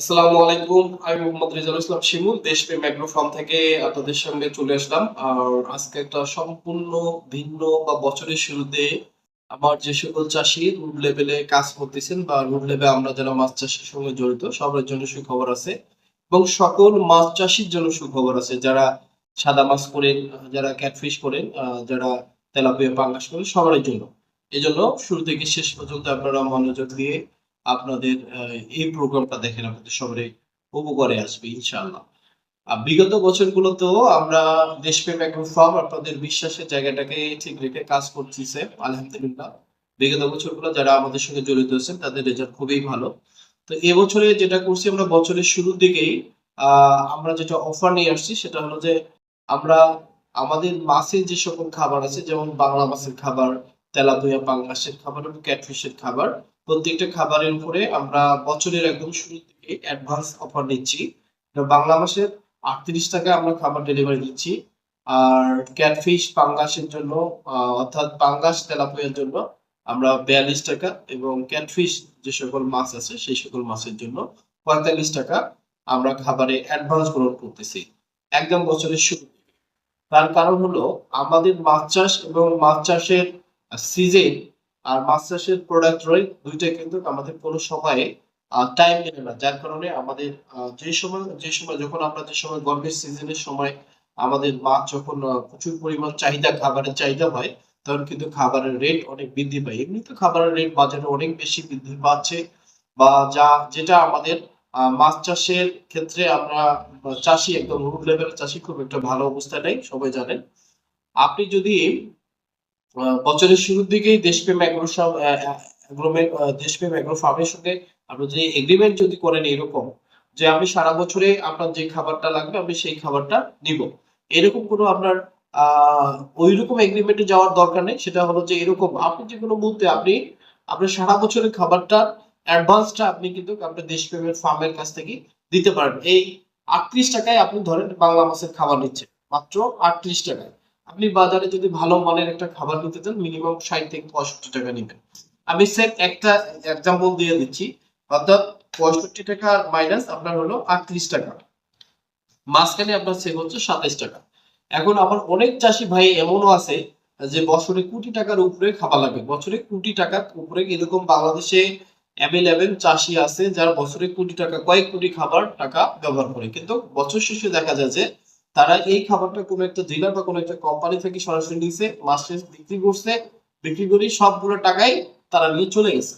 আসসালামু আলাইকুম, আমি মোহাম্মদ রেজাউল ইসলাম শিমুল দেশপ্রেম ফার্ম থেকে আপনাদের সঙ্গে চলে আসলাম। আর আজকে একটা সম্পূর্ণ ভিন্ন বা বছরের শুরুতে আমার যে সকল চাষি লেভেলে কাজ করতেছেন বা লেভেলে আমরা যারা মাছ চাষের সঙ্গে জড়িত, সবার জন্য সুখবর আছে। এবং সকল মাছ চাষির জন্য সুখবর আছে। যারা সাদা মাছ করেন, যারা ক্যাটফিশ করেন যারা তেলাপিয়া, পাঙ্গাস করেন সবার জন্য। এই জন্য শুরু থেকে শেষ পর্যন্ত আপনারা মনোযোগ দিয়ে আপনাদের এই প্রোগ্রামটা দেখেন, আপনাদের সবারই উপকারে আসবে, ইনশাআল্লাহ। বিগত বছরগুলোতেও আমরা দেশপ্রেম অ্যাগ্রো ফার্ম আপনাদের বিশ্বাসের জায়গাটাকে ঠিক রেখে কাজ করতেছে, আলহামদুলিল্লাহ। বিগত বছরগুলো যারা আমাদের সঙ্গে জড়িত আছেন, তাদের রেজাল্ট খুবই ভালো। তো এবছরে যেটা করছি আমরা, বছরের শুরুর দিকেই আমরা যেটা অফার নিয়ে আসছি, সেটা হলো যে আমরা আমাদের মাছের যে সকল খাবার আছে, যেমন বাংলা মাছের খাবার, তেলাপিয়া, পাঙ্গাসের খাবার এবং ক্যাটফিশের খাবার প্রত্যেকটা খাবারের উপরে আমরা বছরের একদম শুরু থেকে অ্যাডভান্স অফার নিচ্ছি বাংলা মাসের আটত্রিশ টাকায় আমরা খাবার ডেলিভারি দিচ্ছি আর ক্যাটফিশ পাঙ্গাসের জন্য অর্থাৎ পাঙ্গাস তেলাপিয়ার জন্য আমরা বিয়াল্লিশ টাকা এবং ক্যাটফিশ যে সকল মাছ আছে, সেই সকল মাছের জন্য পঁয়তাল্লিশ টাকা আমরা খাবারে অ্যাডভান্স গ্রহণ করতেছি একদম বছরের শুরু। তার কারণ হলো আমাদের মাছ চাষ এবং মাছ চাষের সিজন আর মাছ চাষের প্রোডাক্ট রয় দুইটা কিন্তু আমাদের কোনো সময়ে টাইম নেবে না। যার কারণে আমাদের যে সময় যে সময় যখন আমরা যে সময় গরমের সিজনের সময় আমাদের মাছ যখন প্রচুর পরিমাণ চাহিদা, খাবারের চাহিদা হয়, তখন কিন্তু খাবারের রেট অনেক বৃদ্ধি পায়। এমনি তো খাবারের রেট বাজারে অনেক বেশি বৃদ্ধি পাচ্ছে বা যা, যেটা আমাদের মাছ চাষের ক্ষেত্রে আমরা চাষি একদম রুট লেভেলের চাষি খুব একটা ভালো অবস্থা নেই, সবাই জানেন। আপনি যদি বছরের শুরুর দিকেই দেশপ্রেম অ্যাগ্রো দেশপ্রেম অ্যাগ্রো ফার্মের সঙ্গে আপনি যে এগ্রিমেন্ট যদি করেন এরকম, যে আমি সারা বছরে আপনার যে খাবারটা লাগবে, আমি সেই খাবারটা নিব। এরকম কোনো আপনার, আহ, ওইরকম এগ্রিমেন্টে যাওয়ার দরকার নেই। সেটা হলো যে এরকম আপনি যে কোনো মুহূর্তে আপনি, আপনার সারা বছরের খাবারটা অ্যাডভান্সটা আপনি কিন্তু আপনার দেশপ্রেমের ফার্মের কাছ থেকে দিতে পারেন। এই আটত্রিশ টাকায় আপনি ধরেন বাংলা মাছের খাবার নিচ্ছেন, মাত্র আটত্রিশ টাকায়। আপনি বাজারে যদি ভালো মানের একটা খাবার নিতে চান মিনিমাম ষাট থেকে পঁয়ষট্টি টাকা নেবেন। আমি সেট একটা এক্সাম্পল দিয়ে দিচ্ছি। অর্থাৎ পঁয়ষট্টি টাকা মাইনাস আপনার হলো আটত্রিশ টাকা। মাঝখানে আপনার সেভ হচ্ছে সাতাইশ টাকা। এখন আবার অনেক চাষি ভাই এমনও আছে যে বছরে কোটি টাকার উপরে খাবার লাগে। বছরে কোটি টাকার উপরে এরকম বাংলাদেশে অ্যাভেলেবেল চাষি আছে যারা বছরে কোটি টাকা, কয়েক কোটি খাবার টাকা ব্যবহার করে। কিন্তু বছর শেষে দেখা যায় যে তারা এই খাবারটা কোনো একটা ডিলার বা কোনো একটা কোম্পানি থেকে সরাসরি নিছে, মাসে বিক্রি করছে, বিক্রি করে সবগুলো টাকাই তারা নিয়ে চলে গেছে।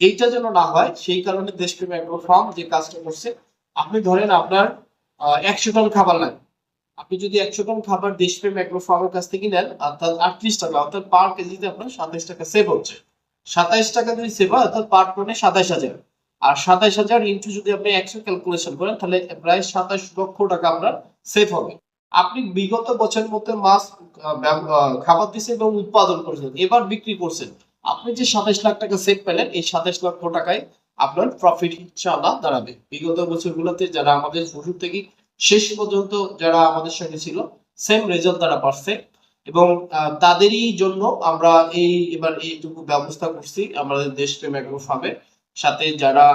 এইটা যেন না হয়, সেই কারণে দেশপ্রেম অ্যাগ্রো ফার্ম যে কাজটা করছে, আপনি ধরেন আপনার একশো টন খাবার লাগে। আপনি যদি একশো টন খাবার দেশপ্রেম অ্যাগ্রো ফার্মের কাছ থেকে নেন অর্থাৎ আটত্রিশ টাকা, অর্থাৎ পার কেজিতে আপনার সাতাইশ টাকা সেভ হচ্ছে। সাতাইশ টাকা যদি সেভ হয়, অর্থাৎ পার টনে সাতাইশ হাজার। আর সাতাইশ হাজার ইন্টু যদি আপনি একশো ক্যালকুলেশন করেন, তাহলে প্রায় সাতাইশ লক্ষ টাকা আপনার সেভ হবে। আপনি বিগত বছরের মধ্যে মাছ খাবার দিচ্ছেন এবং উৎপাদন করেছেন, এবার বিক্রি করছেন। আপনি যে সাতাইশ লাখ টাকা সেভ পেলেন, এই সাতাইশ লক্ষ টাকায় আপনার প্রফিট ইনশাআল্লাহ দাঁড়াবে। বিগত বছরগুলোতে যারা আমাদের শুরু থেকে শেষ পর্যন্ত যারা আমাদের সঙ্গে ছিল সেম রেজাল্ট তারা পারছে এবং তাদেরই জন্য আমরা এই, এবার এইটুকু ব্যবস্থা করছি আমাদের দেশপ্রেম অ্যাগ্রো ফার্মে। সাথে যারা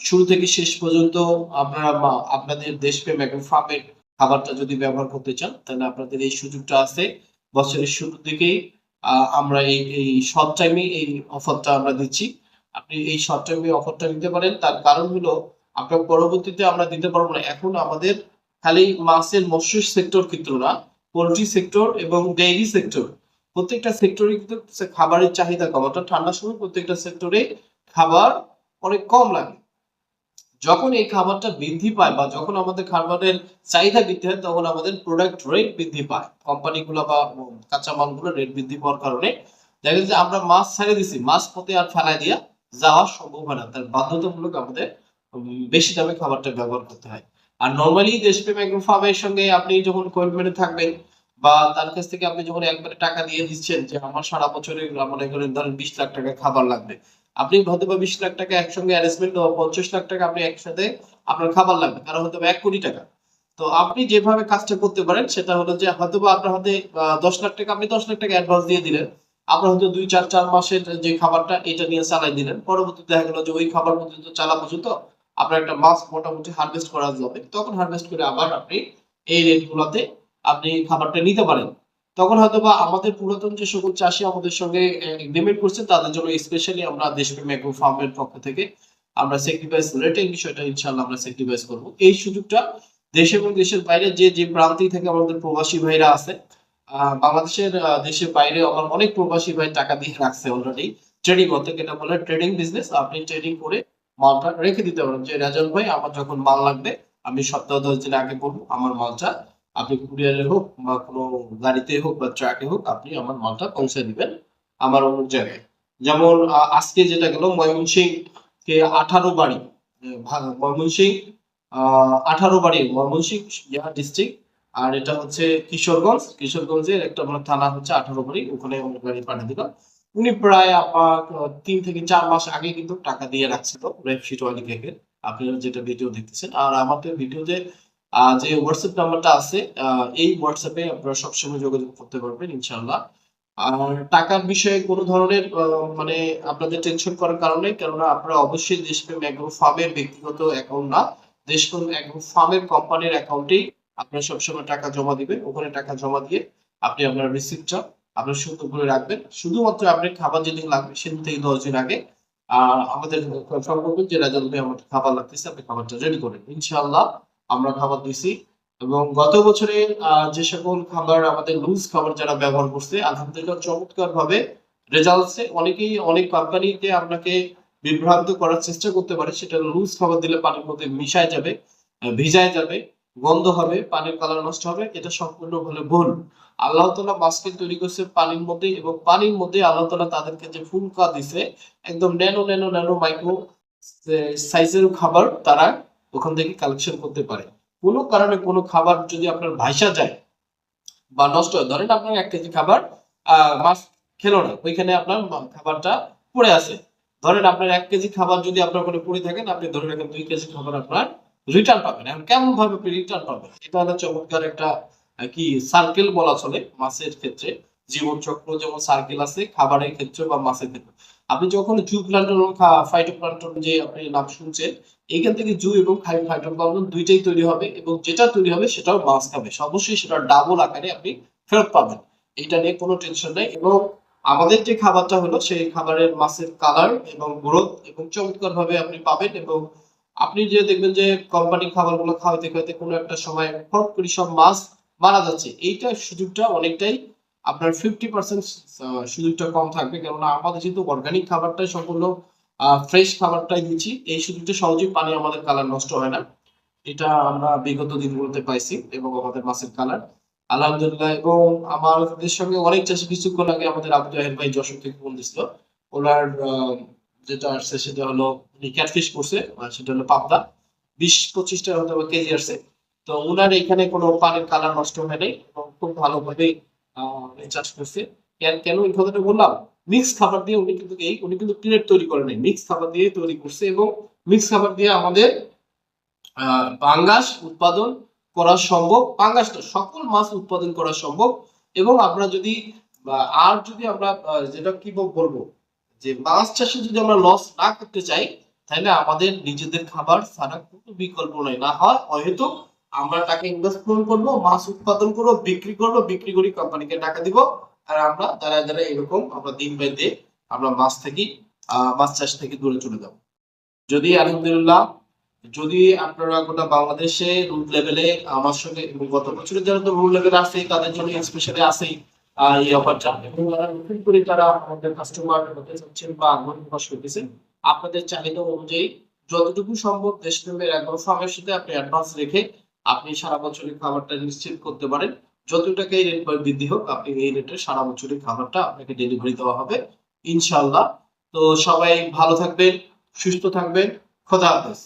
শুরু থেকে শেষ পর্যন্ত আপনারা আপনাদের দেশপ্রেম অ্যাগ্রো ফার্মের খাবারটা যদি ব্যবহার করতে চান তাহলে আপনাদের এই সুযোগটা আছে। বছরের শুরুর দিকেই আহ, আমরা এই এই শর্ট টাইমে এই অফারটা আমরা দিচ্ছি। আপনি এই শর্ট টাইমে অফারটা নিতে পারেন। তার কারণ হলো আপনার পরবর্তীতে আমরা দিতে পারব না। এখন আমাদের খালি মাছের মৎস্য সেক্টর কিন্তু না পোলট্রি সেক্টর এবং ডেইরি সেক্টর প্রত্যেকটা সেক্টরে কিন্তু খাবারের চাহিদা কম। অর্থাৎ ঠান্ডার সময় প্রত্যেকটা সেক্টরে খাবার অনেক কম লাগে। যখন এই খাবারটা বৃদ্ধি পায় বা যখন আমাদের খাবারের চাহিদা বৃদ্ধি হয়, তখন আমাদের প্রোডাক্ট রেট বৃদ্ধি পায়। কোম্পানিগুলো বা কাঁচা মালগুলো রেট বৃদ্ধি পাওয়ার কারণে দেখা যাচ্ছে আমরা মাছ ছেড়ে দিছি মাছ পথে আর ফেলায় দিয়া যাওয়া সম্ভব হয় না। তার বাধ্যতামূলক আমাদের বেশি দামে খাবারটা ব্যবহার করতে হয়। আর নর্মালি দেশপ্রেম অ্যাগ্রো ফার্মের সঙ্গে আপনি যখন কমিটমেন্টে থাকবেন বা তার কাছ থেকে আপনি যখন একবারে টাকা দিয়ে দিচ্ছেন যে আমার সারা বছরে মনে এখানে ধরেন বিশ লাখ টাকা খাবার লাগবে আপনি হয়তো বা বিশ লাখ টাকা একসঙ্গে অ্যারেঞ্জমেন্ট পঞ্চাশ লাখ টাকা আপনি একসাথে আপনার খাবার লাগবে, কারণ হয়তো এক কোটি টাকা। তো আপনি যেভাবে কাজটা করতে পারেন, সেটা হলো যে হয়তো বা আপনার হাতে দশ লাখ টাকা, আপনি দশ লাখ টাকা অ্যাডভান্স দিয়ে দিলেন। আপনার হয়তো দুই, চার চার মাসের যে খাবারটা, এটা নিয়ে চালাই দিলেন। পরবর্তীতে দেখা গেল যে ওই খাবার পর্যন্ত চালা পর্যন্ত আপনার একটা মাছ মোটামুটি হারভেস্ট করা যাবে। তখন হারভেস্ট করে আবার আপনি এই রেট গুলাতে আপনি খাবারটা নিতে পারেন। তখন হয়তো বা আমাদের পুরাতন যে সকল চাষি আমাদের সঙ্গে এগ্রিমেন্ট করছে, তাদের জন্য স্পেশালি আমরা দেশপ্রেম এগ্রো ফার্মের পক্ষ থেকে আমরা স্যাক্রিফাইস রেট এই বিষয়টা ইনশাআল্লাহ আমরা স্যাক্রিফাইস করব। এই সুযোগটা দেশ এবং দেশের বাইরে যে যে প্রান্তেই থেকে আমাদের প্রবাসী ভাইরা আছে বাংলাদেশের দেশের বাইরে আমার অনেক প্রবাসী ভাই টাকা দিয়ে রাখছে অলরেডি ট্রেডিং করতে যেটা বলে ট্রেডিং বিজনেস আপনি ট্রেডিং করে মালটা রেখে দিতে পারেন। যে রাজন ভাই, আমার যখন মাল লাগবে, আমি সপ্তাহ দশ দিন আগে বলব, আমার মালটা আপনি কুরিয়ারে হোক বা কোনো গাড়িতে হোক বা ট্রাকে হোক আপনি আমার মালটা পৌঁছে দিবেন আমার অন্য জায়গায়। যেমন আজকে যেটা গেল ময়মনসিং কে আঠারো বাড়ি ময়মনসিং আঠারো বাড়ি ময়মনসিং ইয়া ডিস্ট্রিক্ট আর এটা হচ্ছে কিশোরগঞ্জ। কিশোরগঞ্জের একটা মানে থানা হচ্ছে আঠারো বাড়ি ওখানে আমার গাড়ি পাঠিয়ে দিল। উনি প্রায় আপনার তিন থেকে চার মাস আগে কিন্তু টাকা দিয়ে রাখছিল রেপশিট ওয়ালি কেকের আপনারা যেটা ভিডিও দেখতেছেন আর আমাদের ভিডিওতে আহ, যে হোয়াটসঅ্যাপ নাম্বারটা আছে এই হোয়াটসঅ্যাপে আপনারা সবসময় যোগাযোগ করতে পারবেন ইনশাল্লাহ আর টাকার বিষয়ে কোনো ধরনের মানে আপনাদের টেনশন করার কারণে কেননা আপনারা অবশ্যই দেশপ্রেম অ্যাগ্রো ফার্মের ব্যক্তিগত অ্যাকাউন্ট না। দেশপ্রেম অ্যাগ্রো ফার্মের কোম্পানির অ্যাকাউন্টেই আপনারা সবসময় টাকা জমা দিবেন। ওখানে টাকা জমা দিয়ে আপনি আপনার রিসিপ্টটা আপনার সুন্দর করে রাখবেন। শুধুমাত্র আপনার খাবার যেদিন লাগবে সেদিন থেকে দশ দিন আগে আমাদের কনফার্ম করবেন যে রাজন ভাই আমার খাবার লাগতেছে, আপনি খাবারটা রেডি করেন। ইনশাআল্লাহ আমরা খাবার দিছি। এবং গত বছরে যে সকল খাবার আমাদের লুজ খাবার যারা ব্যবহার করছে, আলহামদুলিল্লাহ চমৎকার ভাবে রেজাল্টসে অনেকেই, অনেক কোম্পানিতে আপনাকে বিভ্রান্ত করার চেষ্টা করতে পারে। সেটা লুজ খাবার দিলে পানির মধ্যে মিশায় যাবে ভিজায় যাবে, গন্ধ হবে, পানির কালার নষ্ট হবে, এটা সম্পূর্ণ হলে ভুল। আল্লাহ তালা মাছকে তৈরি করছে পানির মধ্যে এবং পানির মধ্যে আল্লাহ তালা তাদেরকে যে ফুলকা দিছে, একদম ন্যানো ন্যানো ন্যানো মাইক্রো সাইজের খাবার তারা ওখান থেকে কালেকশন করতে পারে। কোনো কারণে কোনো খাবার যদি আপনার ভাইসা যায় বা নষ্ট হয়, ধরেন আপনার এক কেজি খাবার মাছ খেলো না, ওইখানে আপনার খাবারটা পড়ে আছে। ধরেন আপনার এক কেজি খাবার যদি আপনার ওখানে পড়ে থাকেন আপনি ধরে রাখেন দুই কেজি খাবার আপনার রিটার্ন পাবেন। এখন কেমন ভাবে আপনি রিটার্ন পাবেন? এটা হলো চমৎকার একটা কি সার্কেল বলা চলে মাছের ক্ষেত্রে। জীবন চক্র যেমন সার্কেল আছে, খাবারের ক্ষেত্রে বা মাছের ক্ষেত্রে। আপনি যখন জু প্লান্টন এবং ফাইটো প্লান্টন যে আপনি নাম শুনছেন, এইখান থেকে জু এবং ফাইটো প্লান্টন দুইটাই তৈরি হবে এবং যেটা তৈরি হবে সেটাও মাছ খাবে। অবশ্যই সেটা ডাবল আকারে আপনি ফেরত পাবেন। এটা নিয়ে কোনো টেনশন নেই এবং আমাদের যে খাবারটা হলো, সেই খাবারের মাছের কালার এবং গ্রোথ এবং চমৎকার ভাবে আপনি পাবেন এবং আপনি যে দেখবেন যে কোম্পানি খাবারগুলো খাওয়াতে খাওয়াতে কোনো একটা সময় ফট করে সব মাছ মারা যাচ্ছে। এইটা সুযোগটা অনেকটাই আপনার ফিফটি পার্সেন্ট সুযোগটা কম থাকবে। কেননা আমাদের যেহেতু অর্গানিক খাবারটাই সম্পূর্ণ ফ্রেশ খাবারটাই দিচ্ছি, এই সুযোগটা সহজেই পানি আমাদের কালার নষ্ট হয় না। এটা আমরা বিগত দিনগুলোতে পাইছি এবং আমাদের মাছের কালার আলহামদুলিল্লাহ, এবং আমাদের সঙ্গে অনেক চাষি কিছুক্ষণ আগে আমাদের আবু জাহের ভাই যশোর থেকে ফোন দিছিল। ওনার যেটা আসছে সেটা হলো উনি ক্যাটফিশ করছে সেটা হলো পাবদা। বিশ পঁচিশটা হয়তো কেজি আসছে। তো ওনার এখানে কোনো পানির কালার নষ্ট হয় নাই, এবং খুব ভালোভাবে চাষ করছে। কেন কেন এই কথাটা বললাম? মিক্স খাবার দিয়ে উনি কিন্তু এই, উনি কিন্তু প্লেট তৈরি মিক্স খাবার দিয়ে তৈরি করছে এবং মিক্স খাবার দিয়ে আমাদের পাঙ্গাস উৎপাদন করা সম্ভব। পাঙ্গাস সকল মাছ উৎপাদন করা সম্ভব। এবং আমরা যদি আর যদি আমরা যেটা কি বল- বলব? যে মাছ চাষে যদি আমরা লস না করতে চাই, তাহলে আমাদের নিজেদের খাবার ছাড়া কোনো বিকল্প নাই। না হয় হয়তো আমরা টাকা ইনভেস্টমেন্ট করব মাছ উৎপাদন করব বিক্রি করব বিক্রি করি কোম্পানিকে টাকা দিব আর আমরা দাঁড়ায় দাঁড়ায় এরকম আমরা দিন বাই দিন আমরা মাছ থেকে মাছ চাষ থেকে দূরে চলে যাব। যদি আলহামদুলিল্লাহ যদি আপনারা গোটা বাংলাদেশে রুট লেভেলে আমার সঙ্গে এবং গত বছরের যারা তো রুট লেভেলে আছে তাদের জন্য স্পেশালি আহ, এই অফারটা এবং নতুন করে তারা আমাদের কাস্টমার হতে চাচ্ছেন বা আগ্রহ প্রকাশ করতেছেন আপনাদের চাহিদা অনুযায়ী যতটুকু সম্ভব দেশ দেশপ্রেমের এগারো ফার্মের সাথে আপনি অ্যাডভান্স রেখে আপনি সারা বছরের খাবারটা নিশ্চিত করতে পারেন। যতটাকে টাকাই রেট বৃদ্ধি হোক, আপনি এই রেটে সারা বছরের খাবারটা আপনাকে ডেলিভারি দেওয়া হবে ইনশাল্লাহ তো সবাই ভালো থাকবেন, সুস্থ থাকবেন, খোদা হাফেজ।